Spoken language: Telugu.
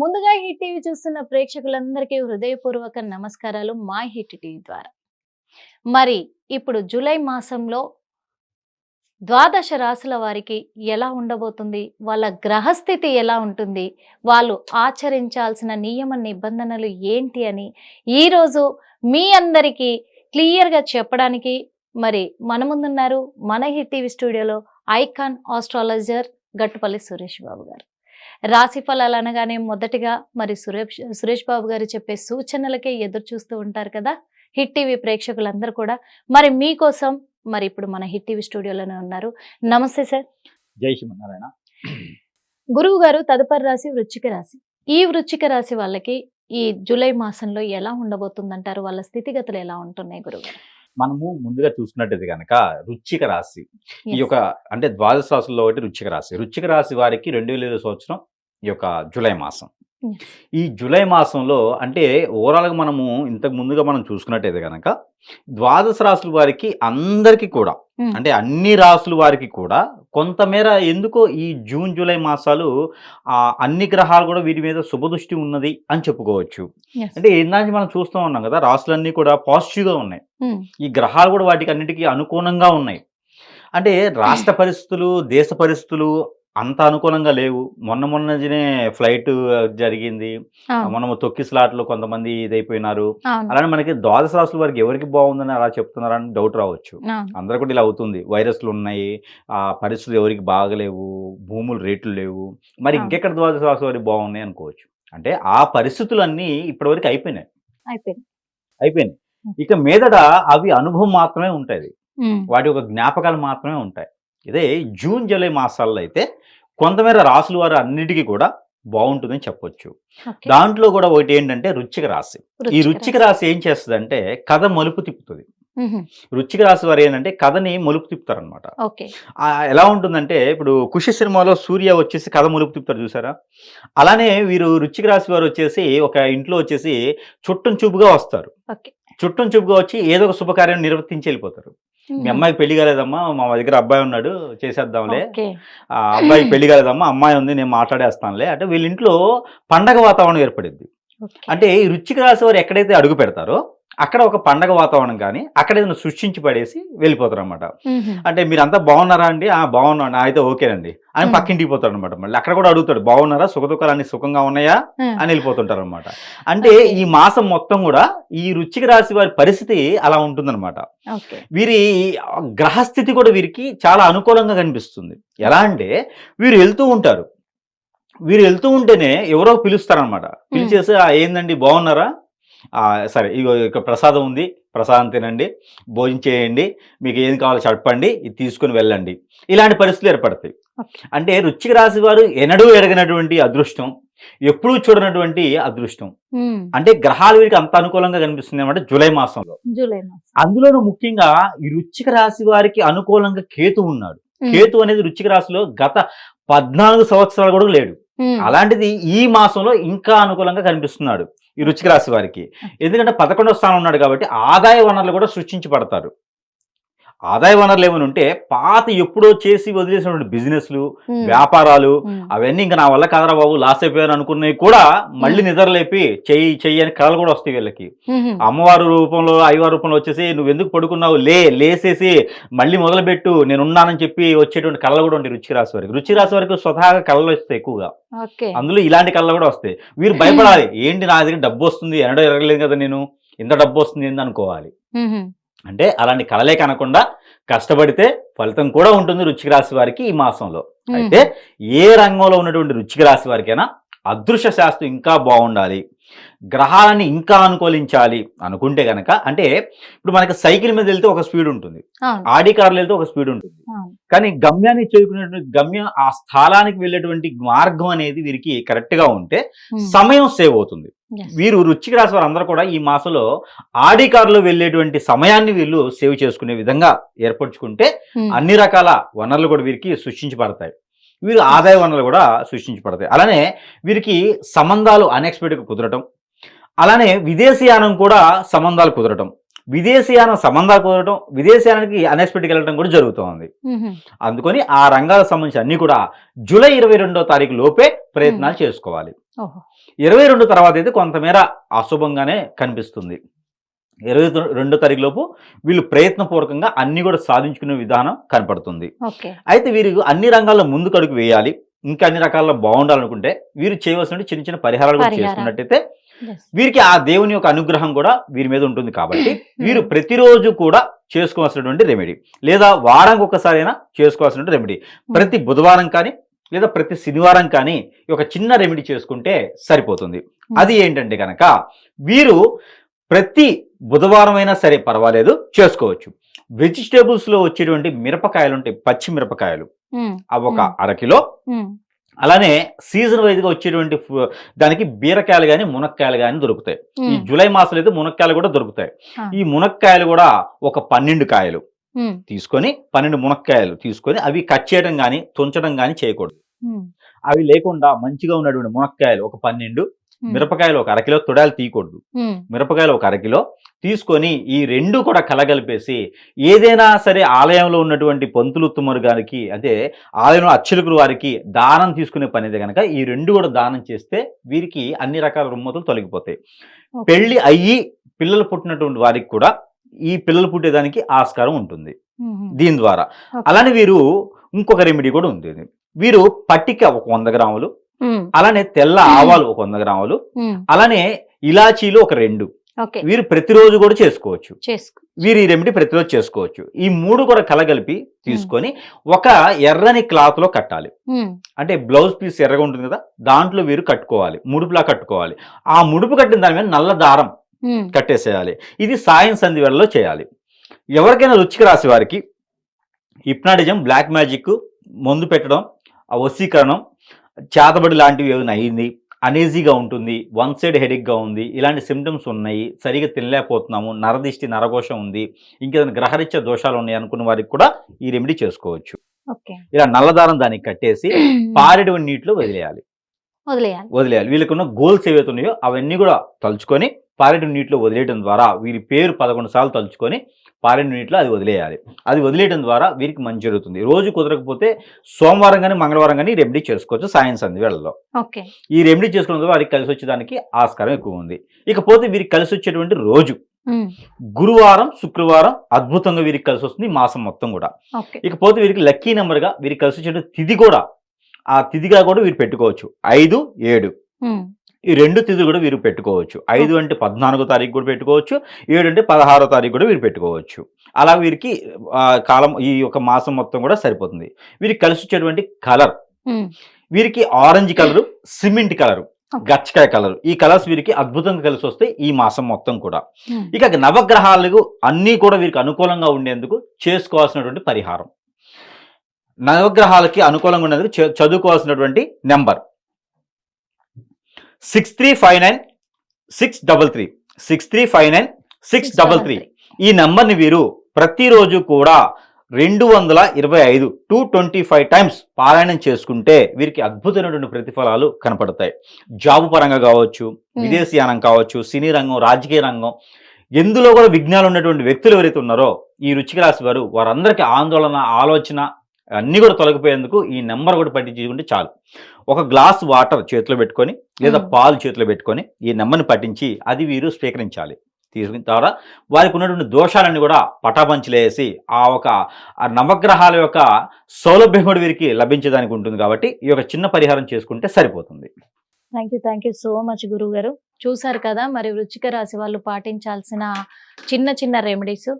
ముందుగా హిట్ టీవీ చూస్తున్న ప్రేక్షకులందరికీ హృదయపూర్వక నమస్కారాలు మా హిట్ టీవీ ద్వారా. మరి ఇప్పుడు జూలై మాసంలో ద్వాదశ రాశుల వారికి ఎలా ఉండబోతుంది? వాళ్ళ గ్రహస్థితి ఎలా ఉంటుంది? వాళ్ళు ఆచరించాల్సిన నియమ నిబంధనలు ఏంటి అని ఈరోజు మీ అందరికీ క్లియర్గా చెప్పడానికి మరి మన ముందున్నారు మన హిట్ టీవీ స్టూడియోలో ఐకాన్ ఆస్ట్రాలజర్ గట్టుపల్లి సురేష్ బాబు గారు. రాశి ఫలాలు అనగానే మొదటిగా మరి సురేష్ సురేష్ బాబు గారు చెప్పే సూచనలకే ఎదురు చూస్తూ ఉంటారు కదా? హిట్ టీవీ ప్రేక్షకులందరూ కూడా. మరి మీకోసం మరి ఇప్పుడు మన హిట్ టీవీ స్టూడియోలోనే ఉన్నారు. నమస్తే సార్. జై శ్రీమన్నారాయణ. గురువు గారు తదుపరి రాశి వృశ్చిక రాశి. ఈ వృశ్చిక రాశి వాళ్ళకి ఈ జూలై మాసంలో ఎలా ఉండబోతుందంటారు? వాళ్ళ స్థితిగతులు ఎలా ఉంటున్నాయి గురువు గారు? మనము ముందుగా చూసుకున్నట్టయితే కనుక రుచిక రాశి. ఈ యొక్క అంటే ద్వాదశ రాశుల్లో ఒకటి రుచిక రాశి. రుచిక రాశి వారికి రెండు వేల సంవత్సరం ఈ యొక్క జూలై మాసం. ఈ జూలై మాసంలో అంటే ఓవరాల్గా మనము ఇంతకు ముందుగా మనం చూసుకున్నట్టయితే కనుక ద్వాదశ రాశుల వారికి అందరికీ కూడా Hmm. అంటే అన్ని రాసుల వారికి కూడా కొంతమేర ఎందుకో ఈ జూన్ జూలై మాసాలు ఆ, అన్ని గ్రహాలు కూడా వీరి మీద శుభదృష్టి ఉన్నది అని చెప్పుకోవచ్చు. అంటే ఏందానికి మనం చూస్తూ ఉన్నాం కదా రాసులన్నీ కూడా పాజిటివ్గా ఉన్నాయి Hmm. ఈ గ్రహాలు కూడా వాటికి అన్నిటికీ అనుకూలంగా ఉన్నాయి అంటే రాష్ట్ర పరిస్థితులు దేశ పరిస్థితులు అంత అనుకూలంగా లేవు. మొన్న మొన్ననే ఫ్లైట్ జరిగింది. మనము తొక్కి స్లాట్లో కొంతమంది ఇదైపోయినారు. అలానే మనకి ద్వాదశ రాశుల వారికి ఎవరికి బాగుందని అలా చెప్తున్నారని డౌట్ రావచ్చు. అందరూ కూడా ఇలా అవుతుంది. వైరస్లు ఉన్నాయి. ఆ పరిస్థితులు ఎవరికి బాగలేవు. భూములు రేట్లు లేవు. మరి. ఇంకెక్కడ ద్వాదశ రాశి వారికి బాగున్నాయి అనుకోవచ్చు. అంటే ఆ పరిస్థితులన్నీ ఇప్పటివరకు అయిపోయినాయి. అయిపోయినాయి. ఇక మీదట అవి అనుభవం మాత్రమే ఉంటుంది వాటి యొక్క జ్ఞాపకాలు మాత్రమే ఉంటాయి. ఇదే జూన్ జూలై మాసాల్లో అయితే కొంతమేర రాసుల వారు అన్నిటికీ కూడా బాగుంటుందని చెప్పొచ్చు. దాంట్లో కూడా ఒకటి ఏంటంటే రుచిక రాశి. ఈ రుచిక రాశి. ఏం చేస్తుంది కథ మలుపు తిప్పుతుంది. రుచిక రాశి వారు ఏంటంటే కథని మలుపు తిప్పుతారనమాట ఓకే. ఎలా ఉంటుందంటే ఇప్పుడు ఖుషి సినిమాలో సూర్య వచ్చేసి కథ మలుపు తిప్పుతారు చూసారా? అలానే వీరు రుచిక రాశి వారు వచ్చేసి ఒక ఇంట్లో వచ్చేసి చుట్టం చూపుగా వస్తారు. చుట్టం చూపుగా వచ్చి ఏదో ఒక శుభకార్యం నిర్వర్తించి వెళ్ళిపోతారు. మీ అమ్మాయికి పెళ్ళి కాలేదమ్మా మా దగ్గర అబ్బాయి ఉన్నాడు చేసేద్దాంలే. ఆ అబ్బాయికి పెళ్ళి కాలేదమ్మా అమ్మాయి ఉంది నేను మాట్లాడేస్తానులే అంటే వీళ్ళ ఇంట్లో పండగ వాతావరణం ఏర్పడింది. అంటే ఈ రుచికి వారు ఎక్కడైతే అడుగు పెడతారో అక్కడ ఒక పండగ వాతావరణం కానీ అక్కడ ఏదైనా సృష్టించి పడేసి వెళ్ళిపోతారు అనమాట అంటే మీరంతా బాగున్నారా అండి? ఆ బాగున్నా అయితే ఓకేనండి. అని. పక్కింటికి పోతాడు అనమాట మళ్ళీ. అక్కడ కూడా అడుగుతాడు బాగున్నారా? సుఖ దుఃఖాలు అన్ని సుఖంగా ఉన్నాయా? అని వెళ్ళిపోతుంటారు అనమాట అంటే. ఈ మాసం మొత్తం కూడా ఈ రుచికి రాసి వారి పరిస్థితి అలా ఉంటుందన్నమాట. వీరి గ్రహస్థితి కూడా వీరికి చాలా అనుకూలంగా కనిపిస్తుంది. ఎలా అంటే వీరు వెళ్తూ ఉంటారు. వీరు వెళ్తూ ఉంటేనే ఎవరో పిలుస్తారనమాట పిలిచేసి "ఆ, ఏందండి? బాగున్నారా? "ఆ, సరే ఇగో ఇక ప్రసాదం ఉంది. ప్రసాదం తినండి. భోజనం చేయండి. మీకు ఏం కావాలో చెప్పండి. ఇది తీసుకుని వెళ్ళండి. ఇలాంటి పరిస్థితులు ఏర్పడతాయి. అంటే రుచికి రాసి వారు ఎన్నడూ ఎరగనటువంటి అదృష్టం ఎప్పుడూ చూడనటువంటి అదృష్టం. అంటే గ్రహాలు వీరికి అంత అనుకూలంగా కనిపిస్తుంది అనమాట జూలై మాసంలో. అందులోనూ ముఖ్యంగా ఈ రుచిక రాశి వారికి అనుకూలంగా కేతు ఉన్నాడు. కేతు అనేది రుచిక రాశిలో గత పద్నాలుగు సంవత్సరాలు కూడా లేడు. అలాంటిది ఈ మాసంలో ఇంకా అనుకూలంగా కనిపిస్తున్నాడు ఈ రుచిక రాశి వారికి. ఎందుకంటే పదకొండవ స్థానం ఉన్నాడు కాబట్టి ఆదాయ వనరులు కూడా సృష్టించబడతారు. ఆదాయ వనరులు ఏమైనా ఉంటే పాత ఎప్పుడో చేసి వదిలేసినటువంటి బిజినెస్లు వ్యాపారాలు అవన్నీ ఇంకా నా వల్ల కాదరా బాబు లాస్ అయిపోయాను అనుకున్నవి కూడా మళ్ళీ నిద్రలేపి చెయ్యి చెయ్యి అని కళలు కూడా వస్తాయి వీళ్ళకి. అమ్మవారు రూపంలో అయ్యవారి రూపంలో వచ్చేసి నువ్వు ఎందుకు పడుకున్నావు? లే లేసేసి మళ్ళీ మొదలుపెట్టు నేను ఉన్నానని చెప్పి వచ్చేటువంటి కళలు కూడా ఉంటాయి రుచి రాశి వారికి. రుచి రాశి వారికి స్వతహాగా కళలు వస్తాయి ఎక్కువగా. అందులో ఇలాంటి కళలు కూడా వస్తాయి. వీరు భయపడాలి. ఏంటి నా దగ్గర డబ్బు వస్తుంది ఎనడో ఎరగలేదు కదా నేను ఇంత డబ్బు వస్తుంది ఏంది అనుకోవాలి. అంటే అలాంటి కళలే కనకుండా కష్టపడితే ఫలితం కూడా ఉంటుంది రుచికి రాశి వారికి ఈ మాసంలో. అయితే ఏ రంగంలో ఉన్నటువంటి రుచికి రాశి వారికైనా అదృశ్య శాస్త్రం ఇంకా బాగుండాలి. గ్రహాలని ఇంకా అనుకూలించాలి అనుకుంటే గనక అంటే ఇప్పుడు మనకి సైకిల్ మీద వెళ్తే ఒక స్పీడ్ ఉంటుంది. ఆడి కార్లు వెళ్తే ఒక స్పీడ్ ఉంటుంది. కానీ గమ్యాన్ని చేరుకునేటువంటి గమ్యం ఆ స్థలానికి వెళ్ళేటువంటి మార్గం అనేది వీరికి కరెక్ట్గా ఉంటే సమయం సేవ్ అవుతుంది. వీరు రుచికి రాసి వారందరూ కూడా ఈ మాసంలో ఆడి కారులో వెళ్ళేటువంటి సమయాన్ని వీళ్ళు సేవ్ చేసుకునే విధంగా ఏర్పరచుకుంటే ఉమ్, అన్ని రకాల వనరులు కూడా వీరికి సృష్టించబడతాయి. వీరు ఆదాయ వనరులు కూడా సృష్టించబడతాయి. అలానే వీరికి సంబంధాలు అన్ఎక్స్పెక్టెడ్గా కుదరటం. అలానే విదేశీయానం కూడా సంబంధాలు కుదరటం. విదేశీయానం సంబంధాలు కుదరటం విదేశీయానానికి అన్ఎక్స్పెక్టెడ్గా వెళ్ళడం కూడా జరుగుతోంది. ఉహు, అందుకని ఆ రంగాలకు సంబంధించి అన్ని కూడా జూలై ఇరవై రెండో తారీఖు లోపే ప్రయత్నాలు చేసుకోవాలి. ఓహో ఇరవై రెండు తర్వాత అయితే కొంతమేర అశుభంగానే కనిపిస్తుంది. ఇరవై రెండో తారీఖు లోపు వీళ్ళు ప్రయత్నపూర్వకంగా అన్ని కూడా సాధించుకునే విధానం కనపడుతుంది. అయితే వీరు అన్ని రంగాల్లో ముందుకు అడుగు వేయాలి. ఇంకా అన్ని రకాల్లో బాగుండాలనుకుంటే వీరు చేయవలసిన చిన్న చిన్న పరిహారాలు కూడా. చేసుకున్నట్టయితే. వీరికి ఆ దేవుని యొక్క అనుగ్రహం కూడా వీరి మీద ఉంటుంది కాబట్టి వీరు ప్రతిరోజు కూడా చేసుకోవాల్సినటువంటి రెమెడీ లేదా వారానికి ఒకసారి అయినా చేసుకోవాల్సిన రెమెడీ ప్రతి బుధవారం కానీ లేదా ప్రతి శనివారం కానీ ఒక చిన్న రెమెడీ చేసుకుంటే సరిపోతుంది. అది ఏంటంటే కనుక వీరు ప్రతి బుధవారం అయినా సరే పర్వాలేదు చేసుకోవచ్చు. వెజిటేబుల్స్లో వచ్చేటువంటి మిరపకాయలు ఉంటాయి పచ్చి మిరపకాయలు. అవి ఒక. అరకిలో అలానే సీజన్ వైజ్గా వచ్చేటువంటి దానికి బీరకాయలు కానీ మునక్కాయలు కానీ దొరుకుతాయి. ఈ జూలై మాసంలో అయితే మునక్కాయలు కూడా దొరుకుతాయి. ఈ మునక్కాయలు కూడా ఒక పన్నెండు కాయలు. తీసుకొని పన్నెండు మునక్కాయలు తీసుకొని అవి కట్ చేయడం కానీ తుంచడం కానీ చేయకూడదు. అవి లేకుండా మంచిగా ఉన్నటువంటి మునక్కాయలు ఒక పన్నెండు మిరపకాయలు ఒక అరకిలో తొడాలు తీయకూడదు. మిరపకాయలు ఒక అరకిలో తీసుకొని ఈ రెండు కూడా కలగలిపేసి ఏదైనా సరే ఆలయంలో ఉన్నటువంటి పంతులు తుమ్మరు గారికి అంటే ఆలయంలో అర్చకులు వారికి దానం తీసుకునే పని అయితే కనుక ఈ రెండు కూడా దానం చేస్తే వీరికి అన్ని రకాల రుమ్మతులు తొలగిపోతాయి. పెళ్ళి అయ్యి పిల్లలు పుట్టినటువంటి వారికి కూడా ఈ పిల్లలు పుట్టేదానికి ఆస్కారం ఉంటుంది. దీని ద్వారా. అలానే వీరు ఇంకొక రెమెడీ కూడా ఉంది. వీరు పట్టిక ఒక వంద గ్రాములు అలానే తెల్ల ఆవాలు ఒక వంద గ్రాములు అలానే ఇలాచీలు ఒక రెండు. వీరు ప్రతిరోజు కూడా చేసుకోవచ్చు. చేసుకో వీరు ఈ రెమెడీ ప్రతిరోజు చేసుకోవచ్చు. ఈ మూడు కూడా కలగలిపి తీసుకొని ఒక ఎర్రని క్లాత్లో కట్టాలి అంటే బ్లౌజ్ పీస్ ఎర్రగా ఉంటుంది కదా దాంట్లో వీరు కట్టుకోవాలి. ముడుపులా కట్టుకోవాలి. ఆ ముడుపు కట్టిన దాని మీద నల్ల దారం కట్టేసేయాలి. ఇది సాయం సంధి వేళలో చేయాలి. ఎవరికైనా రుచికి రాసి వారికి హిప్నాటిజం బ్లాక్ మ్యాజిక్ మందు పెట్టడం ఆ వశీకరణం చేతబడి లాంటివి ఏమైనా అయింది అనేజీగా ఉంటుంది వన్ సైడ్ హెడేక్గా ఉంది ఇలాంటి సిమ్టమ్స్ ఉన్నాయి సరిగా తినలేకపోతున్నాము నరదిష్టి నరఘోషం ఉంది ఇంకేదైనా గ్రహరీత్యా దోషాలు ఉన్నాయి అనుకున్న వారికి కూడా ఈ రెమెడీ చేసుకోవచ్చు. ఇలా నల్లదారం దానికి కట్టేసి పారేటువంటి నీటిలో వదిలేయాలి. వదిలేయాలి. వదిలేయాలి. వీళ్ళకున్న గోల్స్ ఏవైతే ఉన్నాయో అవన్నీ కూడా తలుచుకొని పారేడు నీటిలో వదిలేయడం ద్వారా వీరి పేరు పదకొండు సార్లు తలుచుకొని పారేడు నీటిలో అది వదిలేయాలి. అది వదిలేయడం ద్వారా వీరికి మంచి జరుగుతుంది. రోజు కుదరకపోతే సోమవారం కానీ మంగళవారం కానీ రెమెడీ చేసుకోవచ్చు సాయం సంధి వేళల్లో. ఓకే. ఈ రెమెడీ చేసుకోవడం ద్వారా వారికి కలిసి వచ్చేదానికి ఆస్కారం ఎక్కువ ఉంది. ఇకపోతే వీరికి కలిసి వచ్చేటువంటి రోజు గురువారం శుక్రవారం అద్భుతంగా వీరికి కలిసి వస్తుంది మాసం మొత్తం కూడా. ఇకపోతే వీరికి లక్కీ నెంబర్గా వీరికి కలిసి వచ్చే తిథి కూడా ఆ తిథిగా కూడా వీరు పెట్టుకోవచ్చు. ఐదు ఏడు. ఈ రెండు తిథులు కూడా వీరు పెట్టుకోవచ్చు. ఐదు అంటే పద్నాలుగో తారీఖు కూడా పెట్టుకోవచ్చు. ఏడు అంటే పదహారో తారీఖు కూడా వీరు పెట్టుకోవచ్చు. అలా వీరికి కాలం ఈ యొక్క మాసం మొత్తం కూడా సరిపోతుంది. వీరికి కలిసి వచ్చేటువంటి కలర్ వీరికి ఆరెంజ్ కలరు సిమెంట్ కలరు. గచ్చకాయ కలర్. ఈ కలర్స్ వీరికి అద్భుతంగా కలిసి వస్తాయి ఈ మాసం మొత్తం కూడా. ఇక నవగ్రహాలకు అన్నీ కూడా వీరికి అనుకూలంగా ఉండేందుకు చేసుకోవాల్సినటువంటి పరిహారం. నవగ్రహాలకి అనుకూలంగా ఉండేందుకు చదువుకోవాల్సినటువంటి number. Six three five nine six double three. Six three five nine six double three. ఈ నెంబర్ని వీరు ప్రతిరోజు కూడా రెండు వందల ఇరవై ఐదు టూ ట్వంటీ ఫైవ్ టైమ్స్ పారాయణం చేసుకుంటే వీరికి అద్భుతమైనటువంటి ప్రతిఫలాలు కనపడతాయి. జాబు పరంగా కావచ్చు విదేశీయానం కావచ్చు సినీ రంగం రాజకీయ రంగం ఎందులో కూడా విఘ్నాలు ఉన్నటువంటి వ్యక్తులు ఎవరైతే ఉన్నారో ఈ రుచిక రాశి వారు వారందరికీ ఆందోళన ఆలోచన అన్నీ కూడా తొలగిపోయేందుకు ఈ నెంబర్ కూడా పట్టించుకుంటే చాలు. ఒక గ్లాస్ వాటర్ చేతిలో పెట్టుకొని లేదా. పాలు చేతిలో పెట్టుకొని ఈ నెంబర్ని పట్టించి అది వీరు స్వీకరించాలి. తీసుకున్న తర్వాత వారికి ఉన్నటువంటి దోషాలన్నీ కూడా పటాపంచలేసి ఆ ఒక ఆ నవగ్రహాల యొక్క సౌలభ్యం కూడా వీరికి లభించేదానికి ఉంటుంది కాబట్టి ఈ యొక్క చిన్న పరిహారం చేసుకుంటే సరిపోతుంది. Thank you thank you so much గురువు గారు చూసారు కదా మరి వృచ్చిక రాశి వాళ్ళు పాటించాల్సిన చిన్న చిన్న రెమెడీస్